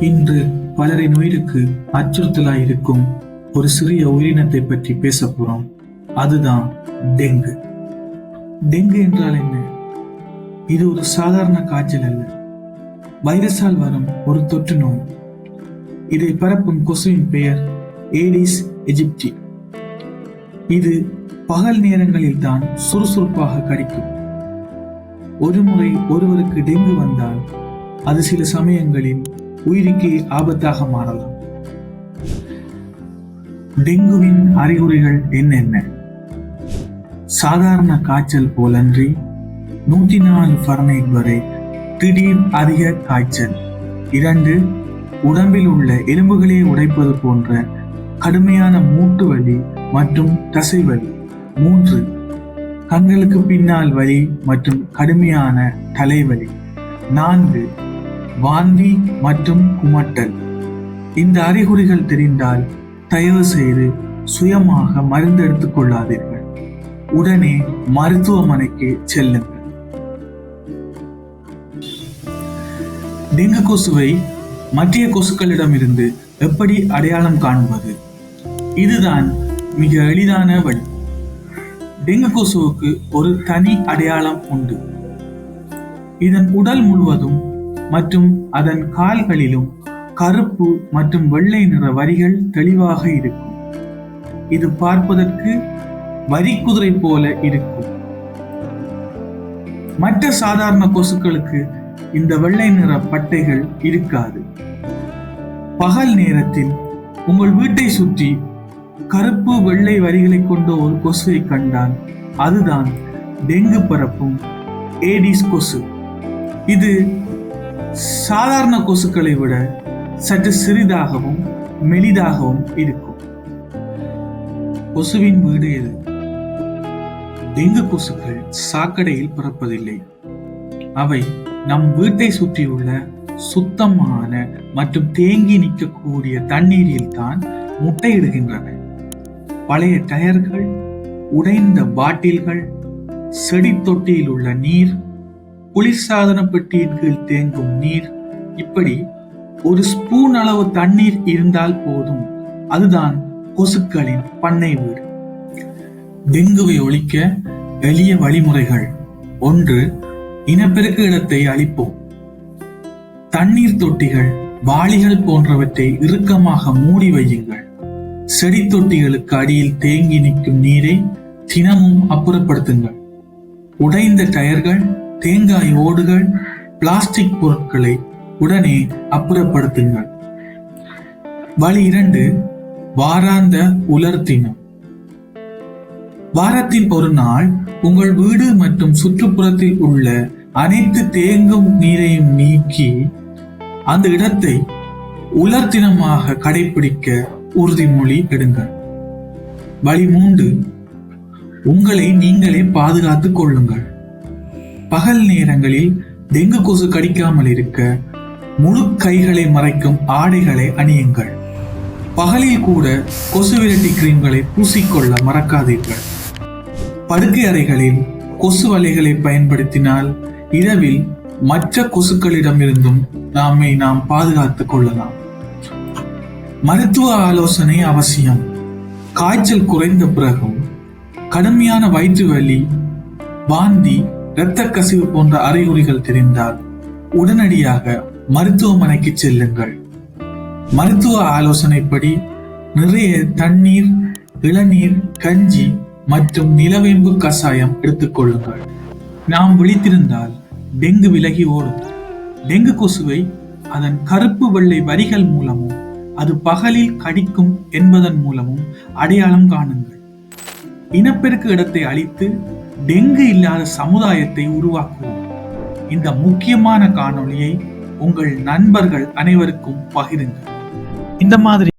இன்று பலரின் உயிருக்கு அச்சுறுத்தலாய் இருக்கும் ஒரு சிறிய உயிரினத்தை பற்றி பேச போறோம். அதுதான் டெங்கு. டெங்கு என்றால் என்ன? இது ஒரு சாதாரண காய்ச்சல் அல்ல. வைரஸால் வரும் ஒரு தொற்று நோய். இதை பரப்பும் கொசுவின் பெயர் ஏடிஸ் எஜிப்டி. இது பகல் நேரங்களில் தான் சுறுசுறுப்பாக கடிக்கும். ஒருமுறை ஒருவருக்கு டெங்கு வந்தால் அது சில சமயங்களில் உயிருக்கே ஆபத்தாக மாறலாம் டெங்குவின் அறிகுறிகள் என்னென்ன? சாதாரண காய்ச்சல் போலன்றி நூற்றி நாலு ஃபரனைட் வரை திடீர் அதிக காய்ச்சல். இரண்டு உடம்பில் உள்ள எலும்புகளை உடைப்பது போன்ற கடுமையான மூட்டு வலி மற்றும் தசை வலி. மூன்று கண்களுக்கு பின்னால் வலி மற்றும் கடுமையான தலைவலி. நான்கு வாந்தி மற்றும் குமட்டல். இந்த அறிகுறிகள் தெரிந்தால் தயவு செய்து சுயமாக மருந்து எடுத்துக் கொள்ளாதீர்கள். உடனே மருத்துவமனைக்கு செல்லுங்கள். டெங்கு கொசுவை மற்ற கொசுக்களிடமிருந்து எப்படி அடையாளம் காண்பது? இதுதான் மிக எளிதான வழி. டெங்கு கொசுவுக்கு ஒரு தனி அடையாளம் உண்டு. இதன் உடல் முழுவதும் மற்றும் அதன் கால்களிலும் கருப்பு மற்றும் வெள்ளை நிற வரிகள் தெளிவாக இருக்கும். இது பார்ப்பதற்கு வரிக்குதிரை போல இருக்கும். மற்ற சாதாரண கொசுக்களுக்கு இந்த வெள்ளை நிற பட்டைகள் இருக்காது. பகல் நேரத்தில் உங்கள் வீட்டை சுற்றி கருப்பு வெள்ளை வரிகளை கொண்ட ஒரு கொசுவை கண்டால் அதுதான் டெங்கு பரப்பும் ஏடிஸ் கொசு. இது சாதாரண கொசுக்களை விட சற்று சிறிதாகவும் மெலிதாகவும் இருக்கும். கொசுவின் வீடு எது? டெங்கு கொசுக்கள் சாக்கடையில் பிறப்பதில்லை. அவை நம் வீட்டை சுற்றியுள்ள சுத்தமான மற்றும் தேங்கி நிற்கக்கூடிய தண்ணீரில் தான் முட்டையிடுகின்றன. பழைய டயர்கள் உடைந்த பாட்டில்கள் செடி தொட்டியில் உள்ள நீர் குளிர்சாதன பெட்டியின் கீழ் தேங்கும் நீர். இப்படி ஒரு ஸ்பூன் அளவு தண்ணீர் இருந்தால் போதும். அதுதான் கொசுக்களின் பண்ணை வீடு. டெங்குவை ஒழிக்க எளிய வழிமுறைகள். ஒன்று இனப்பெருக்க இடத்தை அழிப்போம். தண்ணீர் தொட்டிகள் வாளிகள் போன்றவற்றை இறுக்கமாக மூடி வையுங்கள். செடி தொட்டிகளுக்கு அடியில் தேங்கி நிற்கும் நீரை தினமும் அப்புறப்படுத்துங்கள். உடைந்த டயர்கள் தேங்காய் ஓடுகள் பிளாஸ்டிக் பொருட்களை உடனே அப்புறப்படுத்துங்கள். வழி இரண்டு வாராந்த உலர்த்தினம் வாரத்தின் ஒரு நாள் உங்கள் வீடு மற்றும் சுற்றுப்புறத்தில் உள்ள அனைத்து தேங்கும் நீரையும் நீக்கி அந்த இடத்தை உலர்த்தினமாக கடைபிடிக்க உறுதிமொழி எடுங்கள். வழி மூன்று உங்களை நீங்களே பாதுகாத்துக் கொள்ளுங்கள். பகல் நேரங்களில் டெங்கு கொசு கடிக்காமல் இருக்க முழு கைகளை மறைக்கும் ஆடைகளை அணியுங்கள். பகலில் கூட கொசு விரட்டி கிரீம்களை பூசிக்கொள்ள மறக்காதீர்கள். படுக்கை அறைகளில் கொசு வலைகளை பயன்படுத்தினால் இரவில் மற்ற கொசுக்களிடமிருந்தும் நம்மை நாம் பாதுகாத்துக் கொள்ளலாம். மருத்துவ ஆலோசனை அவசியம். காய்ச்சல் குறைந்த பிறகும் கடுமையான வயிற்று வலி வாந்தி இரத்த கசிவு போன்ற அறிகுறிகள் தெரிந்தால் உடனடியாக மருத்துவமனைக்கு செல்லுங்கள். மருத்துவ ஆலோசனைப்படி நிறைய தண்ணீர் இளநீர் கஞ்சி மற்றும் நிலவேம்பு கஷாயம் எடுத்துக்கொள்ளுங்கள் நாம் விழித்திருந்தால் டெங்கு விலகி ஓடும். டெங்கு கொசுவை அதன் கருப்பு வெள்ளை வரிகள் மூலமும் அது பகலில் கடிக்கும் என்பதன் மூலமும் அடையாளம் காணுங்கள். இனப்பெருக்கு இடத்தை அழித்து டெங்கு இல்லாத சமுதாயத்தை உருவாக்குவோம். இந்த முக்கியமான காணொளியை உங்கள் நண்பர்கள் அனைவருக்கும் பகிருங்கள். இந்த மாதிரி